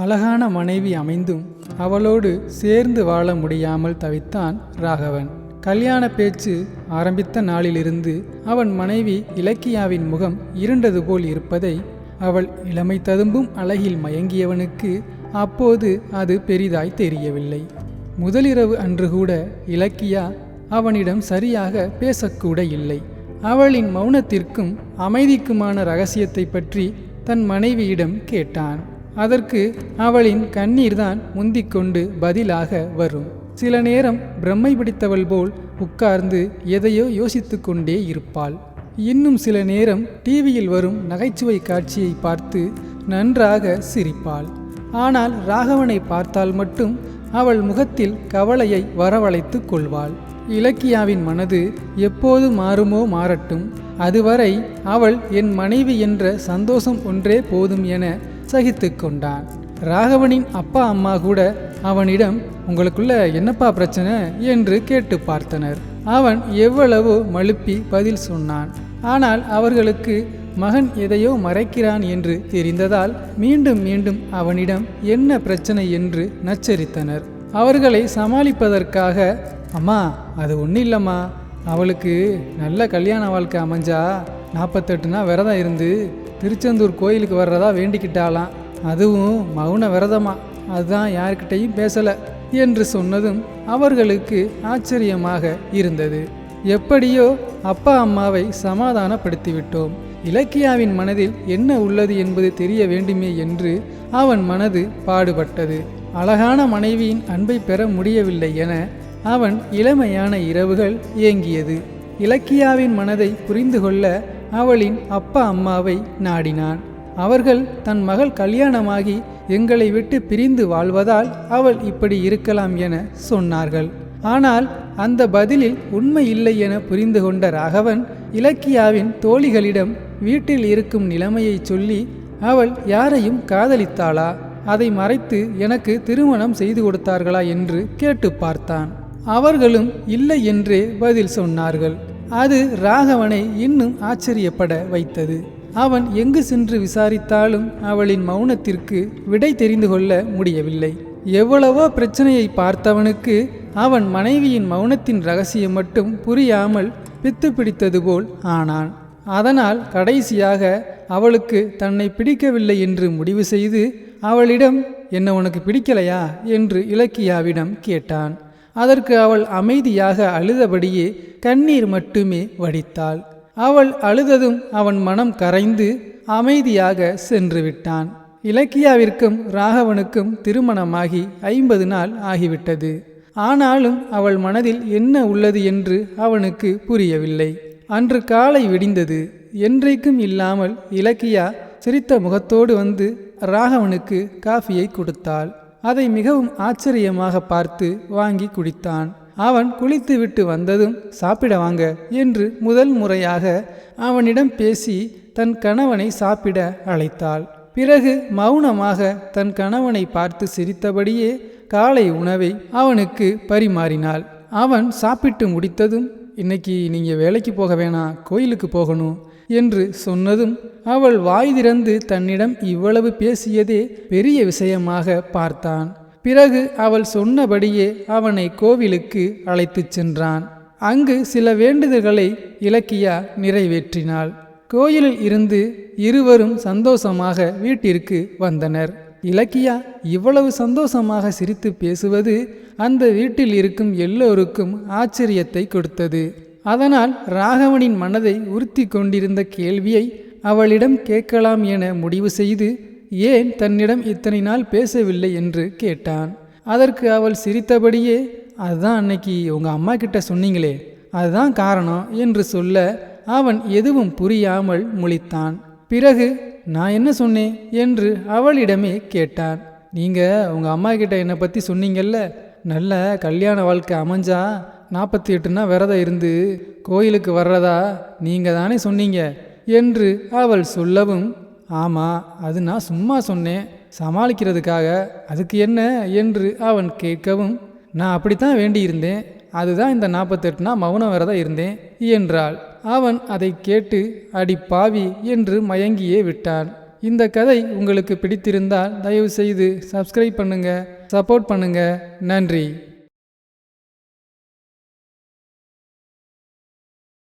அழகான மனைவி அமைந்தும் அவளோடு சேர்ந்து வாழ முடியாமல் தவித்தான் ராகவன். கல்யாண பேச்சு ஆரம்பித்த நாளிலிருந்து அவன் மனைவி இலக்கியாவின் முகம் இருண்டது போல் இருப்பதை அவள் இளமை ததும்பும் அழகில் மயங்கியவனுக்கு அப்போது அது பெரிதாய் தெரியவில்லை. முதலிரவு அன்று கூட இலக்கியா அவனிடம் சரியாக பேசக்கூட இல்லை. அவளின் மௌனத்திற்கும் அமைதிக்குமான ரகசியத்தை பற்றி தன் மனைவியிடம் கேட்டான். அதற்கு அவளின் கண்ணீர்தான் முந்திக்கொண்டு பதிலாக வரும். சில நேரம் பிரம்மை பிடித்தவள் போல் உட்கார்ந்து எதையோ யோசித்து கொண்டே இருப்பாள். இன்னும் சில நேரம் டிவியில் வரும் நகைச்சுவை காட்சியை பார்த்து நன்றாக சிரிப்பாள். ஆனால் ராகவனை பார்த்தால் மட்டும் அவள் முகத்தில் கவலையை வரவழைத்து கொள்வாள். இலக்கியாவின் மனது எப்போது மாறுமோ மாறட்டும். அதுவரை அவள் என் மனைவி என்ற சந்தோஷம் ஒன்றே போதும் என சகித்து கொண்டான் ராகவனின் அப்பா அம்மா கூட அவனிடம் உங்களுக்குள்ள என்னப்பா பிரச்சனை? என்று கேட்டு பார்த்தனர். அவன் எவ்வளவோ மழுப்பி பதில் சொன்னான். ஆனால் அவர்களுக்கு மகன் எதையோ மறைக்கிறான் என்று தெரிந்ததால் மீண்டும் மீண்டும் அவனிடம் என்ன பிரச்சனை? என்று நச்சரித்தனர். அவர்களை சமாளிப்பதற்காக அம்மா அது ஒன்றும் இல்லைம்மா. அவளுக்கு நல்ல கல்யாண வாழ்க்கை அமைஞ்சா நாற்பத்தெட்டுனா விரதம் இருந்து திருச்செந்தூர் கோயிலுக்கு வர்றதா வேண்டிக்கிட்டாலாம் அதுவும் மௌன விரதமா. அதுதான் யார்கிட்டையும் பேசலை என்று சொன்னதும் அவர்களுக்கு ஆச்சரியமாக இருந்தது. எப்படியோ அப்பா அம்மாவை சமாதானப்படுத்திவிட்டோம். இலக்கியாவின் மனதில் என்ன உள்ளது என்பது தெரிய வேண்டுமே என்று அவன் மனது பாடுபட்டது. அழகான மனைவியின் அன்பை பெற முடியவில்லை என அவன் இளமையான இரவுகள் ஏங்கியது. இலக்கியாவின் மனதை புரிந்து கொள்ள அவளின் அப்பா அம்மாவை நாடினான். அவர்கள் தன் மகள் கல்யாணமாகி எங்களை விட்டு பிரிந்து வாழ்வதால் அவள் இப்படி இருக்கலாம் என சொன்னார்கள். ஆனால் அந்த பதிலில் உண்மை இல்லை என புரிந்து கொண்ட ராகவன் இலக்கியாவின் தோழிகளிடம் வீட்டில் இருக்கும் நிலைமையை சொல்லி அவள் யாரையும் காதலித்தாளா? அதை மறைத்து எனக்கு திருமணம் செய்து கொடுத்தார்களா என்று கேட்டு பார்த்தான். அவர்களும் இல்லை என்றே பதில் சொன்னார்கள். அது ராகவனை இன்னும் ஆச்சரியப்பட வைத்தது. அவன் எங்கு சென்று விசாரித்தாலும் அவளின் மௌனத்திற்கு விடை தெரிந்து கொள்ள முடியவில்லை. எவ்வளவோ பிரச்சனையை பார்த்தவனுக்கு அவன் மனைவியின் மௌனத்தின் ரகசியம் மட்டும் புரியாமல் பித்து பிடித்தது போல் ஆனான். அதனால் கடைசியாக அவளுக்கு தன்னை பிடிக்கவில்லை என்று முடிவு செய்து அவளிடம் என்ன உனக்கு பிடிக்கலையா? என்று இலக்கியாவிடம் கேட்டான். அதற்கு அவள் அமைதியாக அழுதபடியே கண்ணீர் மட்டுமே வடித்தாள். அவள் அழுததும் அவன் மனம் கரைந்து அமைதியாக சென்று விட்டான். இலக்கியாவிற்கும் ராகவனுக்கும் திருமணமாகி ஐம்பது நாள் ஆகிவிட்டது. ஆனாலும் அவள் மனதில் என்ன உள்ளது என்று அவனுக்கு புரியவில்லை. அன்று காலை விடிந்தது. என்றைக்கும் இல்லாமல் இலக்கியா சிரித்த முகத்தோடு வந்து ராகவனுக்கு காஃபியை கொடுத்தாள். அதை மிகவும் ஆச்சரியமாக பார்த்து வாங்கி குடித்தான். அவன் குளித்துவிட்டு வந்ததும் சாப்பிட வாங்க என்று முதல் முறையாக அவனிடம் பேசி தன் கணவனை சாப்பிட அழைத்தாள். பிறகு மௌனமாக தன் கணவனை பார்த்து சிரித்தபடியே காலை உணவை அவனுக்கு பரிமாறினாள். அவன் சாப்பிட்டு முடித்ததும் இன்னைக்கு நீங்கள் வேலைக்கு போக வேணாம் கோயிலுக்கு போகணும் என்று சொன்னதும் அவள் வாய் திறந்து தன்னிடம் இவ்வளவு பேசியதே பெரிய விஷயமாக பார்த்தான். பிறகு அவள் சொன்னபடியே அவனை கோவிலுக்கு அழைத்துச் சென்றான். அங்கு சில வேண்டுதல்களை இலக்கியா நிறைவேற்றினாள். கோயிலில் இருந்து இருவரும் சந்தோஷமாக வீட்டிற்கு வந்தனர். இலக்கியா இவ்வளவு சந்தோஷமாக சிரித்து பேசுவது அந்த வீட்டில் இருக்கும் எல்லோருக்கும் ஆச்சரியத்தை கொடுத்தது. அதனால் ராகவனின் மனதை உறுத்தி கொண்டிருந்த கேள்வியை அவளிடம் கேட்கலாம் என முடிவு செய்து ஏன் தன்னிடம் இத்தனை நாள் பேசவில்லை என்று கேட்டான். அதற்கு அவள் சிரித்தபடியே அதுதான் அன்னைக்கு உங்கள் அம்மா கிட்ட சொன்னீங்களே அதுதான் காரணம் என்று சொல்ல அவன் எதுவும் புரியாமல் முழித்தான். பிறகு நான் என்ன சொன்னேன்? என்று அவளிடமே கேட்டான். நீங்கள் உங்கள் அம்மா கிட்ட என்னை பற்றி சொன்னீங்கல்ல நல்ல கல்யாண வாழ்க்கை அமைஞ்சா நாற்பத்தி எட்டுனா விரதம் இருந்து கோயிலுக்கு வர்றதா நீங்கள் தானே சொன்னீங்க என்று அவள் சொல்லவும் ஆமாம் அது நான் சும்மா சொன்னேன். சமாளிக்கிறதுக்காக அதுக்கு என்ன? என்று அவன் கேட்கவும் நான் அப்படித்தான் வேண்டியிருந்தேன். அதுதான் இந்த நாற்பத்தெட்டுனா மௌனம் விரதம் இருந்தேன் என்றாள். அவன் அதை கேட்டு அடி பாவி என்று மயங்கியே விட்டான். இந்த கதை உங்களுக்கு பிடித்திருந்தால் தயவு செய்து சப்ஸ்கிரைப் பண்ணுங்க சப்போர்ட் பண்ணுங்க. நன்றி.